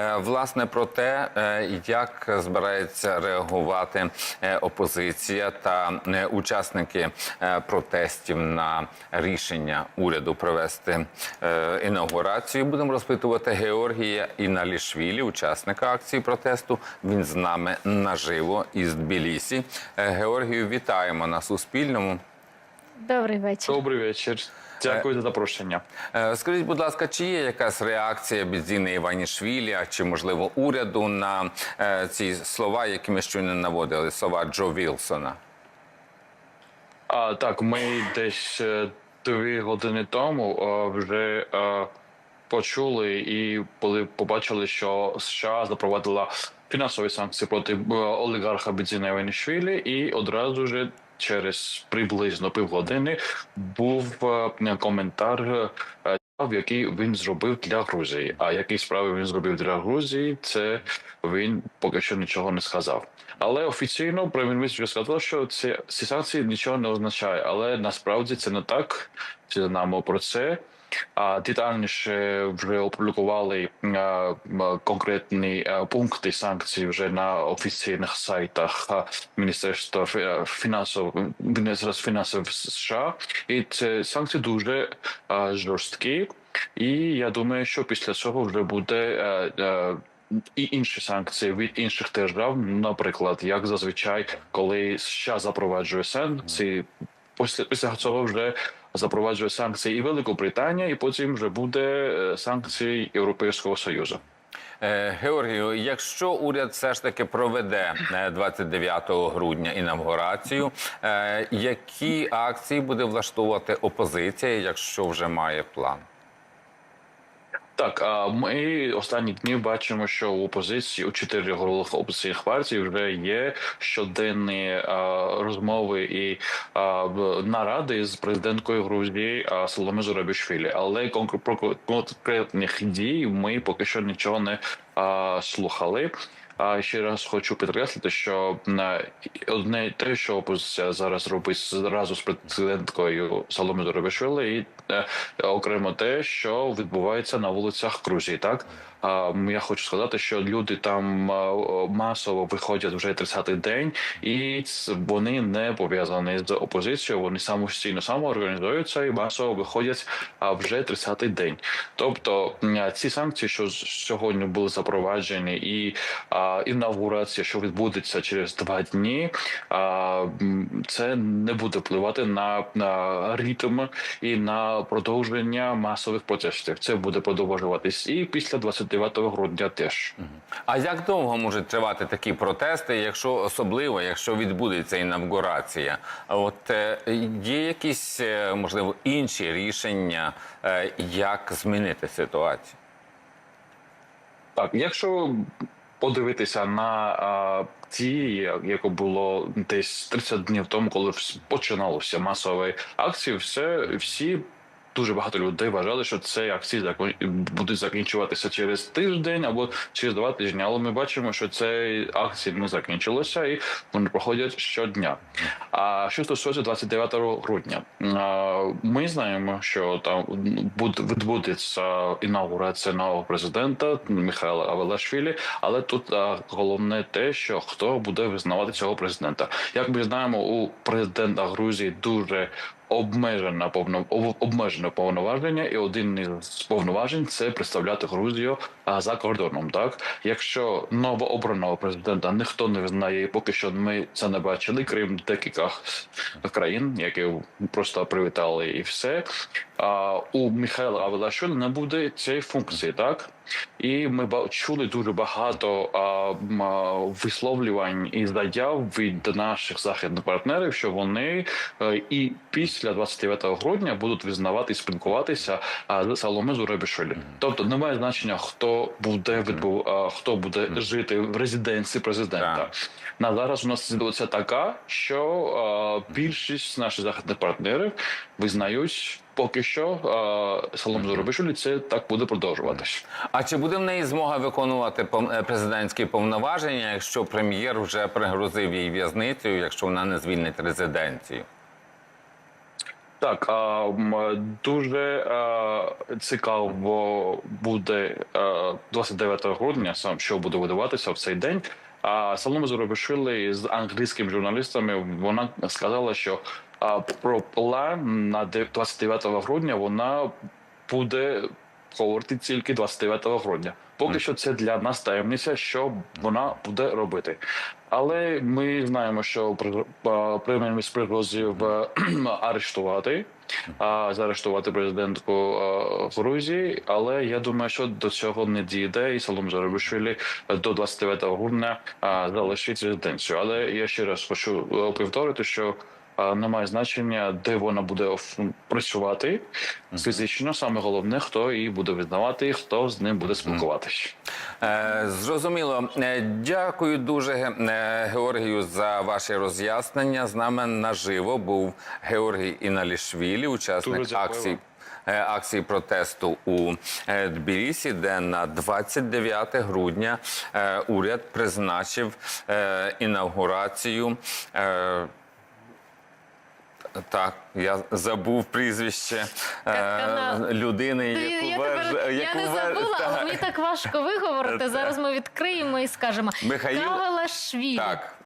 Е, Власне, про те, е, як збирається реагувати е, опозиція та учасники протестів на рішення уряду провести інаугурацію, будемо розпитувати Георгія Іналішвілі, учасника акції протесту. Він з нами наживо із Тбілісі. Георгію, вітаємо на Суспільному. Добрий вечір. Добрий вечір. Дякую за запрошення. Е, Скажіть, будь ласка, чи є якась реакція Бідзіни Іванішвілі, а чи можливо уряду на е, ці слова, які ми щойно наводили, слова Джо Вілсона? А, так, ми десь е, дві години тому е, вже е, почули і коли побачили, що США запровадила фінансові санкції проти е, олігарха Бензіна Іванішвілі, і одразу ж через приблизно півгодини був е, коментар. е, який він зробив для Грузії. А які справи він зробив для Грузії, це він поки що нічого не сказав. Але офіційно прем'єр-міністр сказав, що ці санкції нічого не означає. Але насправді це не так. Це знаємо про це. Детальніше вже опублікували е, конкретні е, пункти санкцій вже на офіційних сайтах е, Міністерства фі- фінансів Міністерства фінансів США. І це санкції дуже жорсткі. І я думаю, що після цього вже буде. і інші санкції від інших держав, наприклад, як зазвичай, коли США запроваджує санкції, після після цього вже запроваджує санкції і Великобританія, і потім вже буде е, санкції Європейського Союзу. Е, Георгію, якщо уряд все ж таки проведе е, 29 грудня інавгурацію, е, які акції буде влаштовувати опозиція, якщо вже має план? Так, а ми останні дні бачимо, що у опозиції у чотири головних опозиційних партій вже є щоденні розмови і наради з президенткою Грузії а, Соломе Зурабішвілі. Але про конкретних дій ми поки що нічого не слухали. А ще раз хочу підкреслити, що на одне те, що опозиція зараз робить зразу з президенткою Соломе Зурабішвілі, і е, окремо те, що відбувається на вулицях Грузії. Так я хочу сказати, що люди там масово виходять вже 30-й день, і вони не пов'язані з опозицією. Вони самостійно самоорганізуються і масово виходять вже 30-й день. Тобто ці санкції, що сьогодні були запроваджені, і а, інавгурація, що відбудеться через два дні, а, це не буде впливати на, на ритм і на продовження масових протестів. Це буде продовжуватись і після 29 грудня теж. А як довго можуть тривати такі протести, якщо особливо, якщо відбудеться інавгурація? От е, є якісь е, можливо інші рішення, е, як змінити ситуацію? Так, якщо подивитися на а, ті, як- було десь 30 днів тому, коли починалося масові акції, все всі. Дуже багато людей вважали, що ці акції будуть закінчуватися через тиждень або через два тижні. Але ми бачимо, що ці акції не закінчилися і вони проходять щодня. А що стосується 29 грудня, ми знаємо, що там буде відбудеться інаугурація нового президента Михайла Авелашвілі, але тут головне те, що хто буде визнавати цього президента. Як ми знаємо, у президента Грузії дуже обмежена повно об- обмежене повноваження, і один із повноважень це представляти Грузію а, за кордоном. Так, якщо новообраного президента ніхто не визнає, і поки що ми це не бачили, крім декількох країн, які просто привітали і все. А у Михайла Авелашвілі не буде цієї функції, так. І ми чули дуже багато а, а, висловлювань і заяв від наших західних партнерів, що вони е, і після 29 грудня будуть визнавати і спілкуватися з Саломе Зурабішвілі. Тобто немає значення, хто буде відбув, хто буде жити в резиденції президента. На зараз у нас ситуація така, що більшість наших західних партнерів визнають. Поки що Салом Зурабішвілі це так буде продовжуватись. А чи буде в неї змога виконувати е, президентські повноваження, якщо прем'єр вже пригрозив їй в'язницею, якщо вона не звільнить резиденцію? Так, дуже цікаво буде а, 29 грудня, сам що буде видаватися в цей день. А Салома Зоробишвили з англійськими журналістами вона сказала, що про план на де- 29 грудня вона буде говорити тільки 29 грудня. Поки що це для нас таємниця, що вона буде робити. Але ми знаємо, що при- а, прем'єр-міністр пригрозив е, арештувати, заарештувати президентку Грузії. Але я думаю, що до цього не дійде, і Салом Зарабишвілі до 29 грудня а, залишить резиденцію. Але я ще раз хочу е, повторити, що а, немає значення, де вона буде працювати фізично. Саме головне, хто її буде визнавати, і хто з ним буде спілкуватися. Е, Зрозуміло. Е, Дякую дуже е, Георгію за ваші роз'яснення. З нами наживо був Георгій Іналішвілі, учасник акції. Акції протесту у Тбілісі, де на 29 грудня уряд призначив інаугурацію. Так, я забув прізвище е, людини, яку я, веж- тепер, я яку не веж- забула, але мені так важко виговорити. Зараз ми відкриємо і скажемо Михаїл- Кавелашвілі. Так,